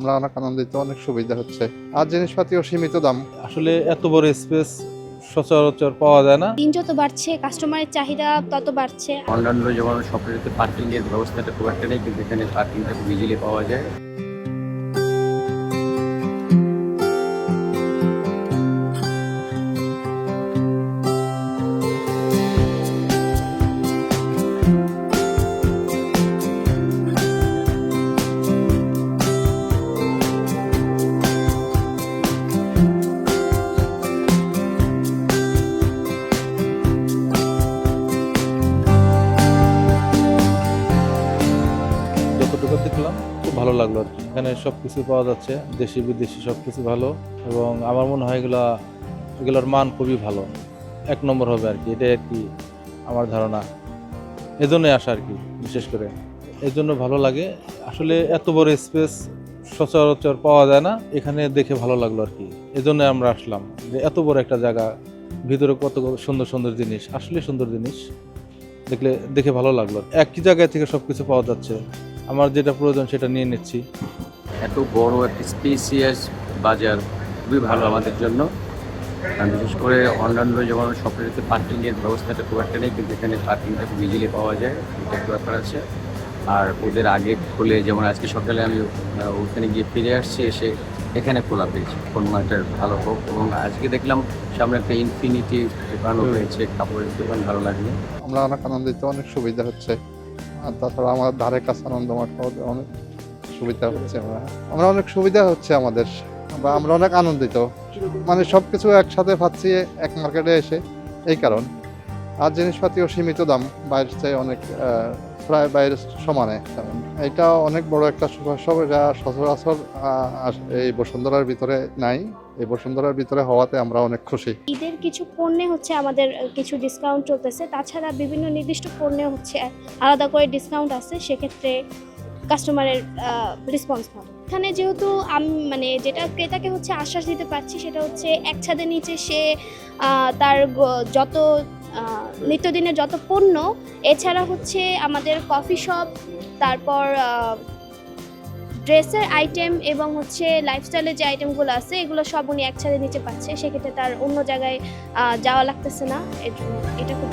আমরা অনেক আনন্দিত অনেক সুবিধা হচ্ছে। আর জিনিসপাতিও সীমিত দাম। আসলে এত বড় স্পেস সচরাচর পাওয়া যায় না। দিন যত বাড়ছে কাস্টমারের চাহিদা তত বাড়ছে। অন্যান্য যেমন সব পার্কিং এর ব্যবস্থাটা খুব একটা নেই কিন্তু এখানে পার্কিংটা খুব ইজিলি পাওয়া যায়। ভালো লাগল। আর কি এখানে সব কিছু পাওয়া যাচ্ছে, দেশি বিদেশি সব কিছু ভালো এবং আমার মনে হয় এগুলা, এগুলোর মান খুবই ভালো। এক নম্বর হবে আর কি, এটাই আর কি আমার ধারণা। এজন্যই আসা আর কি, বিশেষ করে। এই জন্য ভালো লাগে। আসলে এত বড় স্পেস সচরাচর পাওয়া যায় না, এখানে দেখে ভালো লাগল আর কি। এজন্য আমরা আসলাম। যে এত বড় একটা জায়গা, ভিতরে কত সুন্দর সুন্দর জিনিস, আসলে সুন্দর জিনিস। দেখলে, দেখে ভালো লাগল। একই জায়গায় থেকে সব কিছু পাওয়া যাচ্ছে। আমার যেটা প্রয়োজন সেটা নিয়ে নিচ্ছি। এত বড় একটা স্পেসিয়াস বাজার খুবই ভালো আমাদের জন্য। বিশেষ করে অন্যান্য যেমন সবকিছুতে পার্কিং এর ব্যবস্থাটা খুব একটা নেই কিন্তু এখানে পার্কিংটা খুব ইজিলি পাওয়া যায় এটা একটা ব্যাপার আছে। আর ওদের আগে খুলে যেমন আজকে সকালে আমি ওখানে গিয়ে ফিরে আসছি এসে এখানে খোলা পেয়েছি। কোন মার্কেটের ভালো হোক এবং আজকে দেখলাম সামনে একটা ইনফিনিটি দোকানও হয়েছে কাপড়ের দোকান ভালো লাগল আমরা অনেক আনন্দিত অনেক সুবিধা হচ্ছে। আর তাছাড়া আমাদের ধারে কাছে আনন্দমাঠ পাওয়া অনেক সুবিধা হচ্ছে আমরা। আমরা অনেক সুবিধা হচ্ছে আমাদের। বা আমরা অনেক আনন্দিত। মানে সব কিছু একসাথে পাচ্ছি, এক মার্কেটে এসে, এই কারণ। আর জিনিসপাতিও সীমিত দাম, বাইরের চেয়ে অনেক প্রায় বাইরের সমানে। এটা অনেক বড় একটা সুপারশপ এটা সচরাচর এই বসুন্ধরার ভিতরে নাই। এই বসুন্ধরার ভিতরে হওয়াতে আমরা অনেক খুশি। ঈদের কিছু পণ্যে হচ্ছে আমাদের কিছু ডিসকাউন্ট চলতেছে। তাছাড়া বিভিন্ন নির্দিষ্ট পণ্যে হচ্ছে আলাদা করে ডিসকাউন্ট আছে। সেক্ষেত্রে কাস্টমারের রেসপন্স ভালো। এখানে যেহেতু আমি মানে যেটা ক্রেতাকে হচ্ছে আশ্বাস দিতে পারছি, সেটা হচ্ছে এক ছাদের নিচে সে তার যত নিত্যদিনের যত পণ্য এছাড়া হচ্ছে আমাদের কফি শপ তারপর ড্রেসের আইটেম এবং হচ্ছে লাইফস্টাইলের যে আইটেমগুলো আছে, এগুলো সব উনি একসাথে নিচে পাচ্ছে সেক্ষেত্রে তার অন্য জায়গায় যাওয়া লাগতেছে না এটা খুব।